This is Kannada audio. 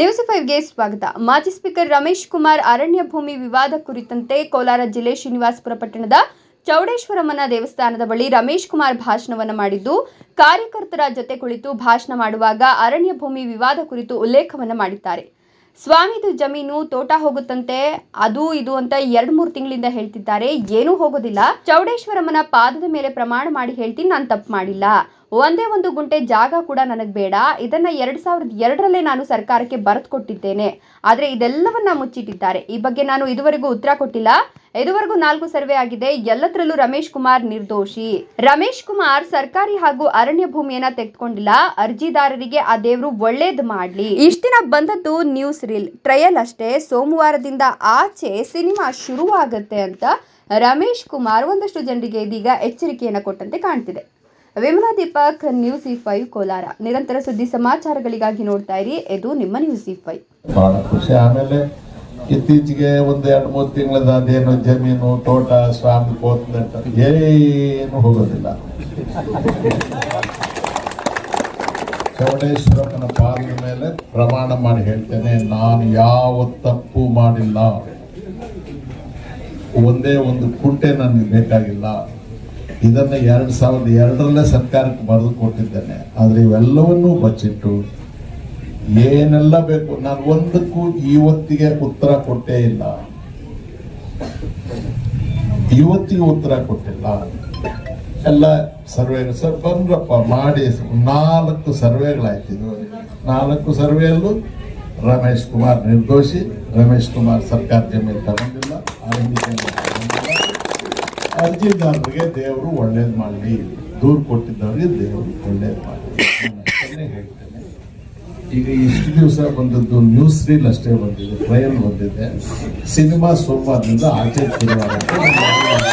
ನ್ಯೂಸ್ ಫೈವ್ಗೆ ಸ್ವಾಗತ. ಮಾಜಿ ಸ್ಪೀಕರ್ ರಮೇಶ್ ಕುಮಾರ್ ಅರಣ್ಯ ಭೂಮಿ ವಿವಾದ ಕುರಿತಂತೆ ಕೋಲಾರ ಜಿಲ್ಲೆ ಶ್ರೀನಿವಾಸಪುರ ಪಟ್ಟಣದ ಚೌಡೇಶ್ವರಮ್ಮನ ದೇವಸ್ಥಾನದ ಬಳಿ ರಮೇಶ್ ಕುಮಾರ್ ಭಾಷಣವನ್ನು ಮಾಡಿದ್ದು, ಕಾರ್ಯಕರ್ತರ ಜೊತೆ ಕುಳಿತು ಭಾಷಣ ಮಾಡುವಾಗ ಅರಣ್ಯ ಭೂಮಿ ವಿವಾದ ಕುರಿತು ಉಲ್ಲೇಖವನ್ನು ಮಾಡಿದ್ದಾರೆ. ಸ್ವಾಮಿದು ಜಮೀನು ತೋಟ ಹೋಗುತ್ತಂತೆ, ಅದು ಇದು ಅಂತ ಎರಡ್ ಮೂರು ತಿಂಗಳಿಂದ ಹೇಳ್ತಿದ್ದಾರೆ. ಏನೂ ಹೋಗೋದಿಲ್ಲ. ಚೌಡೇಶ್ವರಮ್ಮನ ಪಾದದ ಮೇಲೆ ಪ್ರಮಾಣ ಮಾಡಿ ಹೇಳ್ತೀನಿ, ನಾನು ತಪ್ಪು ಮಾಡಿಲ್ಲ. ಒಂದೇ ಒಂದು ಗುಂಟೆ ಜಾಗ ಕೂಡ ನನಗೆ ಬೇಡ. ಇದನ್ನು ಎರಡು ಸಾವಿರದ ಎರಡರಲ್ಲೇ ನಾನು ಸರ್ಕಾರಕ್ಕೆ ಬರೆದು ಕೊಟ್ಟಿದ್ದೇನೆ. ಆದರೆ ಇದೆಲ್ಲವನ್ನ ಮುಚ್ಚಿಟ್ಟಿದ್ದಾರೆ. ಈ ಬಗ್ಗೆ ನಾನು ಇದುವರೆಗೂ ಉತ್ತರ ಕೊಟ್ಟಿಲ್ಲ. ಇದುವರೆಗೂ ನಾಲ್ಕು ಸರ್ವೆ ಆಗಿದೆ. ಎಲ್ಲದರಲ್ಲೂ ರಮೇಶ್ ಕುಮಾರ್ ನಿರ್ದೋಷಿ. ರಮೇಶ್ ಕುಮಾರ್ ಸರ್ಕಾರಿ ಹಾಗೂ ಅರಣ್ಯ ಭೂಮಿಯನ್ನ ತೆಗೆದುಕೊಂಡಿಲ್ಲ. ಅರ್ಜಿದಾರರಿಗೆ ಆ ದೇವರು ಒಳ್ಳೇದು ಮಾಡಲಿ. ಇಷ್ಟ ದಿನ ಬಂದದ್ದು ನ್ಯೂಸ್ ರೀಲ್ ಟ್ರಯಲ್ ಅಷ್ಟೇ. ಸೋಮವಾರದಿಂದ ಆಚೆ ಸಿನಿಮಾ ಶುರುವಾಗತ್ತೆ ಅಂತ ರಮೇಶ್ ಕುಮಾರ್ ಒಂದಷ್ಟು ಜನರಿಗೆ ಇದೀಗ ಎಚ್ಚರಿಕೆಯನ್ನು ಕೊಟ್ಟಂತೆ ಕಾಣ್ತಿದೆ. ವಿಮಲಾ ದೀಪಕ್ ನ್ಯೂಸ್ ಈ ಫೈವ್ ಕೋಲಾರ. ನಿರಂತರ ಸುದ್ದಿ ಸಮಾಚಾರಗಳಿಗಾಗಿ ನೋಡ್ತಾ ಇರಿ. ಇದು ನಿಮ್ಮ ನ್ಯೂಸ್ ಈ ಫೈವ್ ಬಹಳ ಖುಷಿ. ಆಮೇಲೆ ಇತ್ತೀಚೆಗೆ ಒಂದು ಎರಡು ಮೂರು ತಿಂಗಳದ ಅದೇನು ಜಮೀನು ತೋಟ ಸ್ವಾಮಿ ಏನು ಹೋಗೋದಿಲ್ಲ. ಚೌಡೇಶ್ವರಪ್ಪನ ಪಾದದ ಮೇಲೆ ಪ್ರಮಾಣ ಮಾಡಿ ಹೇಳ್ತೇನೆ, ನಾನು ಯಾವ ತಪ್ಪು ಮಾಡಿಲ್ಲ. ಒಂದೇ ಒಂದು ಕುಂಟೆ ನನಗೆ ಬೇಕಾಗಿಲ್ಲ. ಇದನ್ನ ಎರಡು ಸಾವಿರದ ಎರಡರಲ್ಲೇ ಸರ್ಕಾರಕ್ಕೆ ಬರೆದು ಕೊಟ್ಟಿದ್ದೇನೆ. ಆದರೆ ಇವೆಲ್ಲವನ್ನೂ ಬಚ್ಚಿಟ್ಟು ಏನೆಲ್ಲ ಬೇಕು, ನಾನು ಒಂದಕ್ಕೂ ಇವತ್ತಿಗೆ ಉತ್ತರ ಕೊಟ್ಟೇ ಇಲ್ಲ. ಇವತ್ತಿಗೆ ಉತ್ತರ ಕೊಟ್ಟಿಲ್ಲ. ಎಲ್ಲ ಸರ್ವೆ ಸರ್, ಬಂದ್ರಪ್ಪ, ಮಾಡಿ ನಾಲ್ಕು ಸರ್ವೆಗಳಾಯ್ತಿದ್ವು ನಾಲ್ಕು ಸರ್ವೆಯಲ್ಲೂ ರಮೇಶ್ ಕುಮಾರ್ ನಿರ್ದೋಷಿ, ರಮೇಶ್ ಕುಮಾರ್ ಸರ್ಕಾರ ಜಮೀನು ತಗೊಂಡಿಲ್ಲ. ತಗೊಂಡಿಲ್ಲ ಅರ್ಜಿದಾರರಿಗೆ ದೇವರು ಒಳ್ಳೇದು ಮಾಡಲಿ, ದೂರು ಕೊಟ್ಟಿದ್ದವರಿಗೆ ದೇವರು ಒಳ್ಳೇದು ಮಾಡಲಿ. ಈಗ ಇಷ್ಟು ದಿವಸ ಬಂದದ್ದು ನ್ಯೂಸ್ ರೀಲ್ ಅಷ್ಟೇ ಬಂದಿದೆ ಟ್ರಯಲ್ ಬಂದಿದೆ. ಸಿನಿಮಾ ಸೋಮವಾರದಿಂದ ಆಚೆ ಶುರುವಾಗುತ್ತೆ